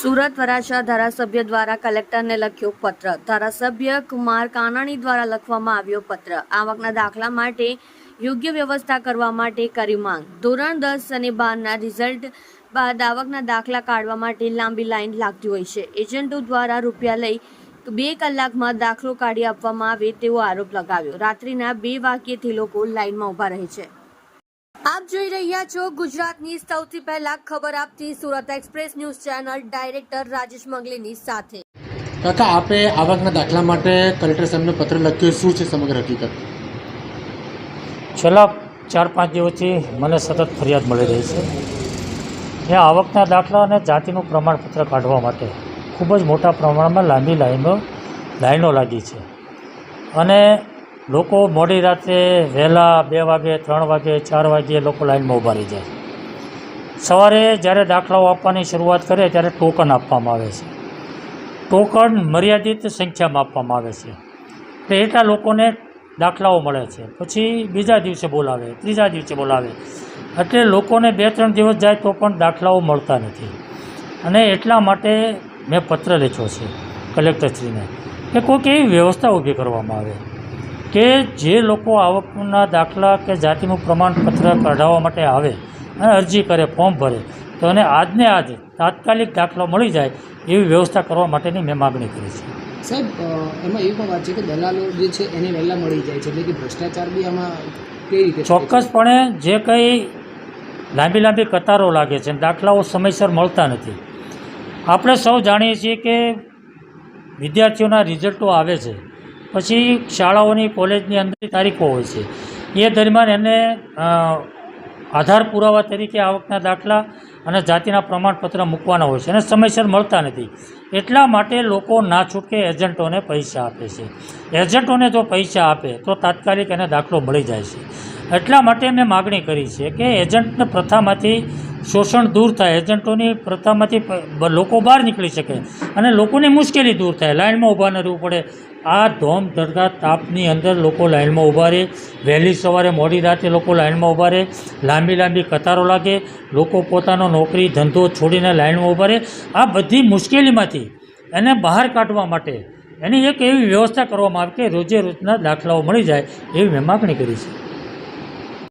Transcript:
સુરત વરાછા ધારાસભ્ય દ્વારા કલેક્ટરને લખ્યો પત્ર. ધારાસભ્ય કુમાર કાનાણી દ્વારા લખવામાં આવ્યો પત્ર. આવકના દાખલા માટે યોગ્ય વ્યવસ્થા કરવા માટે કરી માંગ. ધોરણ દસ અને બારના રિઝલ્ટ બાદ આવકના દાખલા કાઢવા માટે લાંબી લાઈન લાગતી હોય છે. એજન્ટો દ્વારા રૂપિયા લઈ બે કલાકમાં દાખલો કાઢી આપવામાં આવે તેવો આરોપ લગાવ્યો. રાત્રિના બે વાગ્યેથી લોકો લાઈનમાં ઊભા રહે છે. આપ જોઈ રહ્યા છો ગુજરાતની સૌથી પહેલા ખબર આપતી Surat express news channel director Rajesh મંગલીની સાથે. કાકા આપે આવકના દાખલા માટે કલેક્ટર સાહેબને પત્ર લખ્યો. શું છે સમગ્ર હકીકત? છેલ્લા ચાર પાંચ દિવસથી મને સતત ફરિયાદ મળી રહી છે એ આવકના દાખલા અને જાતિનું પ્રમાણપત્ર કાઢવા માટે ખૂબ જ મોટા પ્રમાણમાં લાંબી લાઈનો લાઈનો લાગી છે. અને લોકો મોડી રાત્રે વહેલા બે વાગે, ત્રણ વાગે, ચાર વાગે લોકો લાઈનમાં ઊભા રહી જાય સવારે જ્યારે દાખલાઓ આપવાની શરૂઆત કરે ત્યારે ટોકન આપવામાં આવે છે. ટોકન મર્યાદિત સંખ્યામાં આપવામાં આવે છે. એટલે એટલા લોકોને દાખલાઓ મળે છે. પછી બીજા દિવસે બોલાવે, ત્રીજા દિવસે બોલાવે. એટલે લોકોને બે, ત્રણ દિવસ જાય તો પણ દાખલાઓ મળતા નથી. અને એટલા માટે મેં પત્ર લખ્યો છે કલેક્ટરશ્રીને કે કોઈક એવી વ્યવસ્થા ઊભી કરવામાં આવે. કે જે લોકો આવકના દાખલા કે જાતિનું પ્રમાણપત્ર કઢાવવા માટે આવે અને અરજી કરે ફોર્મ ભરે તો એને આજને આજ તાત્કાલિક દાખલો મળી જાય એવી વ્યવસ્થા કરવા માટેની મેં માગણી કરી છે. સાહેબ એમાં એવી પણ વાત છે કે દલાલો જે છે એને વહેલા મળી જાય છે એટલે કે ભ્રષ્ટાચાર બી આમાં કઈ રીતે ચોક્કસપણે જે કંઈ લાંબી લાંબી કતારો લાગે છે દાખલાઓ સમયસર મળતા નથી. આપણે સૌ જાણીએ છીએ કે વિદ્યાર્થીઓના રિઝલ્ટો આવે છે. પછી શાળાઓની કોલેજની અંદર તારીખો હોય છે. એ દરમિયાન એને આધાર પુરાવા તરીકે આવકના દાખલા અને જાતિના પ્રમાણપત્ર મૂકવાના હોય છે અને સમયસર મળતા નથી. એટલા માટે લોકો ના છૂટકે એજન્ટોને પૈસા આપે છે. એજન્ટોને જો પૈસા આપે, તો તાત્કાલિક એને દાખલો મળી જાય છે. એટલા માટે મેં માગણી કરી છે કે એજન્ટને પ્રથામાંથી શોષણ દૂર થાય, એજન્ટોની પ્રથામાંથી લોકો બહાર નીકળી શકે અને લોકોની મુશ્કેલી દૂર થાય. લાઇનમાં ઊભા ન રહેવું પડે. આ ધોમ ધડકા તાપની અંદર લોકો લાઇનમાં ઊભા રહે. વહેલી સવારે મોડી રાતે લોકો લાઇનમાં ઊભા રહે. લાંબી લાંબી કતારો લાગે. લોકો પોતાનો નોકરી, ધંધો છોડીને લાઇનમાં ઊભા રહે. આ બધી મુશ્કેલીમાંથી એને બહાર કાઢવા માટે એની એક એવી વ્યવસ્થા કરવામાં આવે કે રોજે રોજના દાખલાઓ મળી જાય એવી મેં માગણી કરી છે.